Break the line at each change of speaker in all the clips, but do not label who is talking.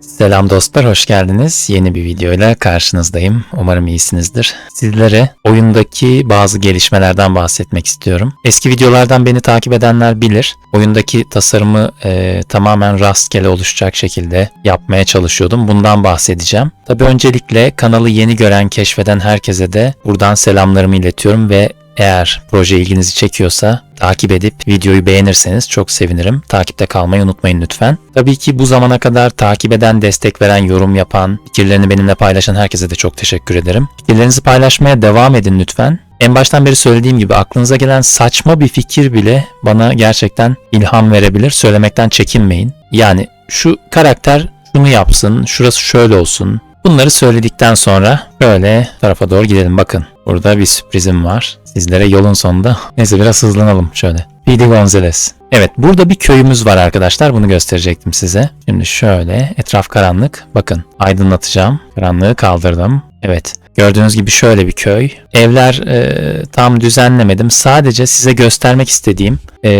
Selam dostlar, hoş geldiniz. Yeni bir videoyla karşınızdayım. Umarım iyisinizdir. Sizlere oyundaki bazı gelişmelerden bahsetmek istiyorum. Eski videolardan beni takip edenler bilir. Oyundaki tasarımı e, tamamen rastgele oluşacak şekilde yapmaya çalışıyordum. Bundan bahsedeceğim. Tabii öncelikle kanalı yeni gören, keşfeden herkese de buradan selamlarımı iletiyorum ve eğer proje ilginizi çekiyorsa takip edip videoyu beğenirseniz çok sevinirim. Takipte kalmayı unutmayın lütfen. Tabii ki bu zamana kadar takip eden, destek veren, yorum yapan, fikirlerini benimle paylaşan herkese de çok teşekkür ederim. Fikirlerinizi paylaşmaya devam edin lütfen. En baştan beri söylediğim gibi aklınıza gelen saçma bir fikir bile bana gerçekten ilham verebilir. Söylemekten çekinmeyin. Yani şu karakter şunu yapsın, şurası şöyle olsun, Bunları söyledikten sonra böyle tarafa doğru gidelim. Bakın burada bir sürprizim var. Sizlere yolun sonunda. Neyse biraz hızlanalım şöyle. P.D. Gonzales. Evet burada bir köyümüz var arkadaşlar. Bunu gösterecektim size. Şimdi şöyle etraf karanlık. Bakın aydınlatacağım. Karanlığı kaldırdım. Evet Gördüğünüz gibi şöyle bir köy. Evler e, tam düzenlemedim. Sadece size göstermek istediğim e,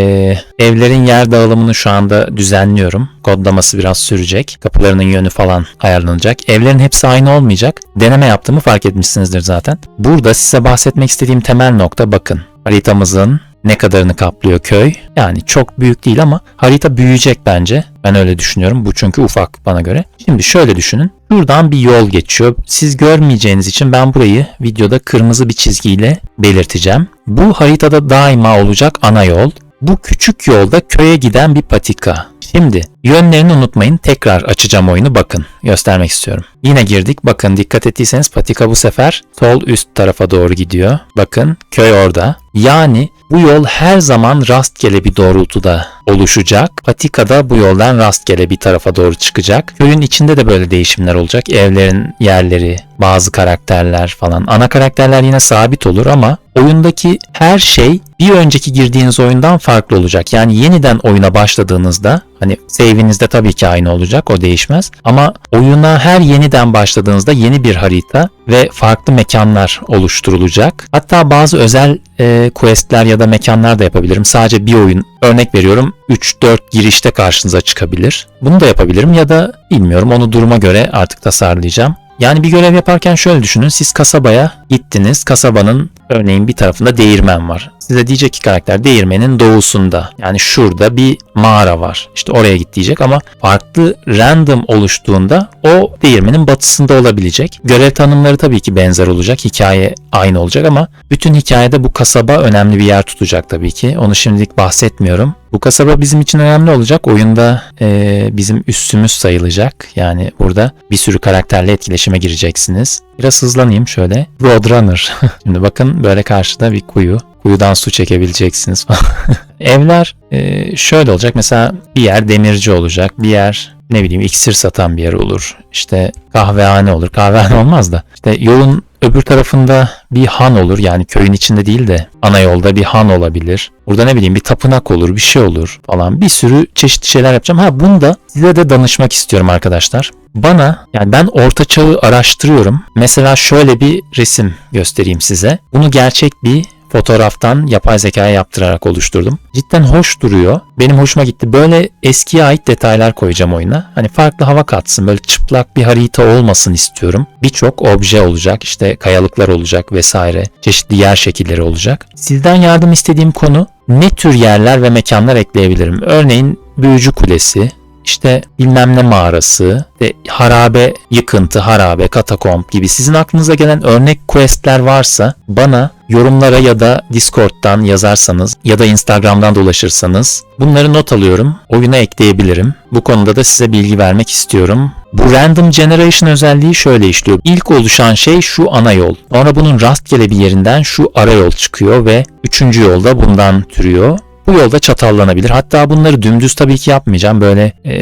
evlerin yer dağılımını şu anda düzenliyorum. Kodlaması biraz sürecek. Kapılarının yönü falan ayarlanacak. Evlerin hepsi aynı olmayacak. Deneme yaptığımı fark etmişsinizdir zaten. Burada size bahsetmek istediğim temel nokta bakın. Haritamızın ne kadarını kaplıyor köy? Yani çok büyük değil ama harita büyüyecek bence. Ben öyle düşünüyorum. Bu çünkü ufak bana göre. Şimdi şöyle düşünün. Buradan bir yol geçiyor. Siz görmeyeceğiniz için ben burayı videoda kırmızı bir çizgiyle belirteceğim. Bu haritada daima olacak ana yol. Bu küçük yolda köye giden bir patika. Şimdi yönlerini unutmayın. Tekrar açacağım oyunu bakın. Göstermek istiyorum. Yine girdik. Bakın dikkat ettiyseniz patika bu sefer sol üst tarafa doğru gidiyor. Bakın köy orada. Yani bu yol her zaman rastgele bir doğrultuda oluşacak. Patika da bu yoldan rastgele bir tarafa doğru çıkacak. Köyün içinde de böyle değişimler olacak. Evlerin yerleri, bazı karakterler falan. Ana karakterler yine sabit olur ama oyundaki her şey bir önceki girdiğiniz oyundan farklı olacak. Yani yeniden oyuna başladığınızda hani save'inizde tabii ki aynı olacak o değişmez. Ama oyuna her yeniden başladığınızda yeni bir harita ve farklı mekanlar oluşturulacak. Hatta bazı özel e, questler ya da mekanlar da yapabilirim. Sadece bir oyun örnek veriyorum 3-4 girişte karşınıza çıkabilir. Bunu da yapabilirim ya da bilmiyorum onu duruma göre artık tasarlayacağım. Yani bir görev yaparken şöyle düşünün. Siz kasabaya gittiniz. Kasabanın örneğin bir tarafında değirmen var. Size diyecek ki karakter değirmenin doğusunda. Yani şurada bir mağara var. İşte oraya git diyecek ama farklı random oluştuğunda o değirmenin batısında olabilecek. Görev tanımları tabii ki benzer olacak. Hikaye aynı olacak ama bütün hikayede bu kasaba önemli bir yer tutacak tabii ki. Onu şimdilik bahsetmiyorum. Bu kasaba bizim için önemli olacak. Oyunda e, bizim üssümüz sayılacak. Yani burada bir sürü karakterle etkileşime gireceksiniz. Biraz hızlanayım şöyle. Roadrunner. Şimdi bakın böyle karşıda bir kuyu. Kuyudan su çekebileceksiniz falan. Evler e, şöyle olacak. Mesela bir yer demirci olacak. Bir yer ne bileyim iksir satan bir yer olur. İşte kahvehane olur. Kahvehane olmaz da. İşte yolun öbür tarafında bir han olur. Yani köyün içinde değil de ana yolda bir han olabilir. Burada ne bileyim bir tapınak olur, bir şey olur falan. Bir sürü çeşitli şeyler yapacağım. Ha bunu da size de danışmak istiyorum arkadaşlar. Bana yani ben orta çağı araştırıyorum. Mesela şöyle bir resim göstereyim size. Bunu gerçek bir fotoğraftan yapay zekaya yaptırarak oluşturdum. Cidden hoş duruyor. Benim hoşuma gitti. Böyle eskiye ait detaylar koyacağım oyuna. Hani farklı hava katsın. Böyle çıplak bir harita olmasın istiyorum. Birçok obje olacak. işte kayalıklar olacak vesaire. Çeşitli yer şekilleri olacak. Sizden yardım istediğim konu ne tür yerler ve mekanlar ekleyebilirim? Örneğin Büyücü Kulesi, işte bilmem ne mağarası ve harabe, yıkıntı, harabe, katakomb gibi sizin aklınıza gelen örnek questler varsa bana yorumlara ya da Discord'dan yazarsanız ya da Instagram'dan dolaşırsanız bunları not alıyorum. Oyuna ekleyebilirim. Bu konuda da size bilgi vermek istiyorum. Bu random generation özelliği şöyle işliyor. İlk oluşan şey şu ana yol. Sonra bunun rastgele bir yerinden şu ara yol çıkıyor ve üçüncü yolda bundan türüyor. Bu yolda çatallanabilir. Hatta bunları dümdüz tabii ki yapmayacağım. Böyle e,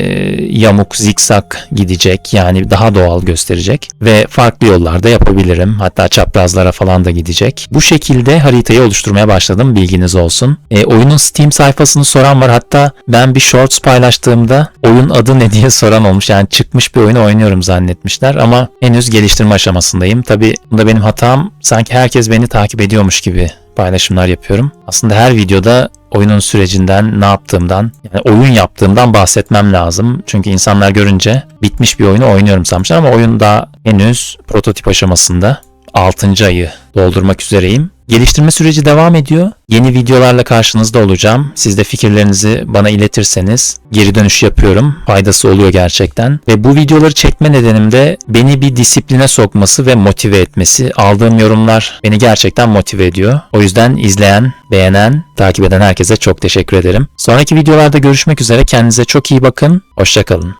yamuk, zikzak gidecek. Yani daha doğal gösterecek. Ve farklı yollarda yapabilirim. Hatta çaprazlara falan da gidecek. Bu şekilde haritayı oluşturmaya başladım. Bilginiz olsun. E, oyunun Steam sayfasını soran var. Hatta ben bir shorts paylaştığımda oyun adı ne diye soran olmuş. Yani çıkmış bir oyunu oynuyorum zannetmişler. Ama henüz geliştirme aşamasındayım. Tabii bunda benim hatam sanki herkes beni takip ediyormuş gibi paylaşımlar yapıyorum. Aslında her videoda oyunun sürecinden, ne yaptığımdan, yani oyun yaptığımdan bahsetmem lazım. Çünkü insanlar görünce bitmiş bir oyunu oynuyorum sanmışlar ama oyun daha henüz prototip aşamasında. 6. ayı doldurmak üzereyim. Geliştirme süreci devam ediyor. Yeni videolarla karşınızda olacağım. Siz de fikirlerinizi bana iletirseniz geri dönüş yapıyorum. Faydası oluyor gerçekten. Ve bu videoları çekme nedenim de beni bir disipline sokması ve motive etmesi. Aldığım yorumlar beni gerçekten motive ediyor. O yüzden izleyen, beğenen, takip eden herkese çok teşekkür ederim. Sonraki videolarda görüşmek üzere. Kendinize çok iyi bakın. Hoşçakalın.